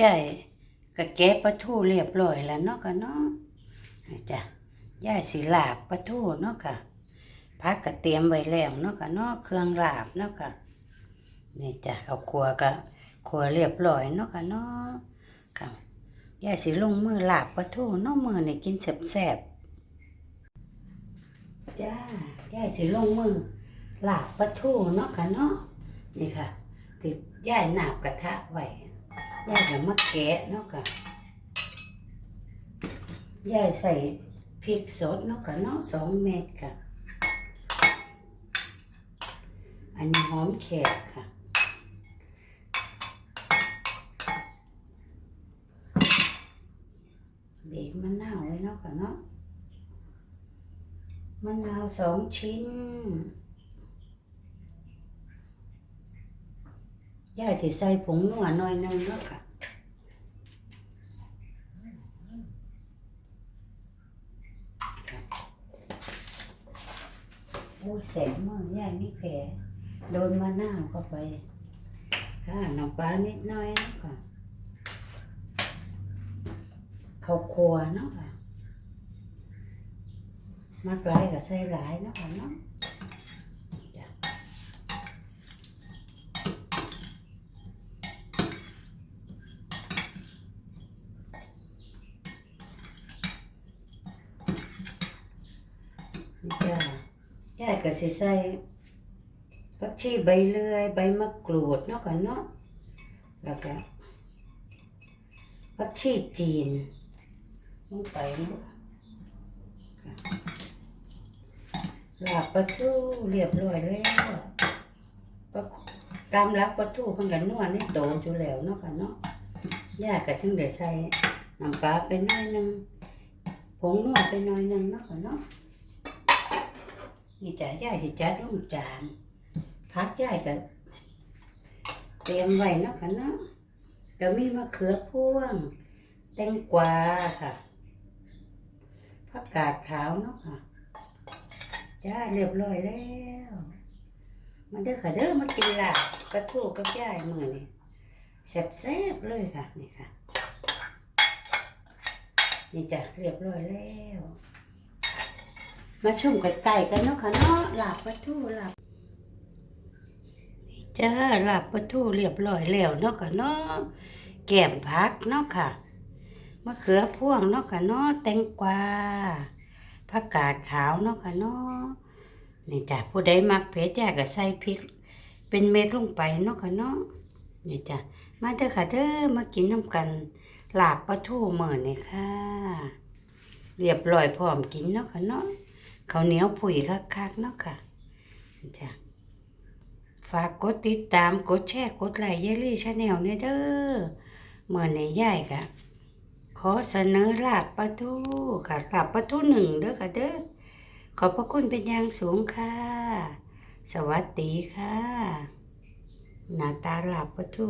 ยายก็แกะปลาทูเรียบร้อยแล้วเนาะค่ะเนาะจ้ะยายสิลาบปลาทูเนาะค่ะพักก็เตรียมไว้แล้วเนาะค่ะเนาะเครื่องลาบเนาะค่ะนี่จ้ะเอาครัวก็ครัวเรียบร้อยเนาะค่ะเนาะค่ะยายสิลงมือลาบปลาทูเนาะมือนี้กินแซ่บๆจ้ายายสิลงมือลาบปลาทูเนาะค่ะเนาะนี่ค่ะติดยายหนาบกระทะไว้ ยายก็มาแกะเนาะค่ะยายใส่พริกสดเนาะค่ะเนาะสองเม็ดค่ะ อันนี้หอมแขกค่ะบีบมะนาวไว้เนาะค่ะเนาะมะนาวสองชิ้น ย่ายสิใส่ผงนัวหน่อยนึงเนาะค่ะโอ้แสบมากย่ายมีแผลโดนมะนาวเข้าไป ค่ะน้ำปลานิดน้อยเนาะค่ะข้าวครัวเนาะค่ะมักหลายก็ใส่หลายเนาะค่ะเนาะนี่จ้ะ ยายก็สิใส่ผักชีใบเลื่อย ใบมะกรูดเนาะค่ะเนาะแล้วก็ผักชีจีนลงไปเนาะค่ะลาบปลาทูเรียบร้อยแล้วตามรักปลาทูเพิ่นก็นนวดในโตอยู่แล้วเนาะค่ะเนาะยาก็ถึงได้ใส่น้ำปลาไปหน่อยหนึงผงนวดไปหน่อยหนึงเนาะค่ะเนาะ นี่จ้ะยายสิจัดลงจานพักยายก็เตรียมไว้เนาะค่ะเนาะก็มีมะเขือพวง แตงกวาค่ะผักกาดขาวเนาะค่ะจ้าเรียบร้อยแล้วมาเด้อค่ะเด้อมากินลาบกระทูกับยายมือนี้แซ่บๆเลยค่ะนี่ค่ะ นี่จ้ะเรียบร้อยแล้ว มาชมไก่ๆกันเนาะค่ะเนาะหลาบปลาทูหลาบนี่จ้าหลาบปลาทูเรียบร้อยแล้วเนาะค่ะเนาะแกมผักเนาะค่ะมะเขือพวงเนาะค่ะเนาะแตงกวาผักกาดขาวเนาะค่ะเนาะนี่จ้ะผู้ใดมักเผ็ดจ้าก็ใส่พริก เป็นเม็ดลงไปเนาะค่ะเนาะนี่จ้ะมาเด้อค่ะเด้อมากินน้ำกันลาบปลาทูเหมื้อนี่ค่ะ เรียบร้อยพร้อมกินเนาะค่ะเนาะ ขาเหนียวผุยคักๆเนาะค่ะจ้ะฝากกดติดตามกดแชร์กดไลค์เยลี่ชาแนลเนี่ยเด้อเมื่อในย่ายกะขอเสนอลาบปลาทูค่ะลาบปลาทูหนึ่งเด้อค่ะเด้อขอบพระคุณเป็นอย่างสูงค่ะ สวัสดีค่ะ หน้าตาลาบปลาทู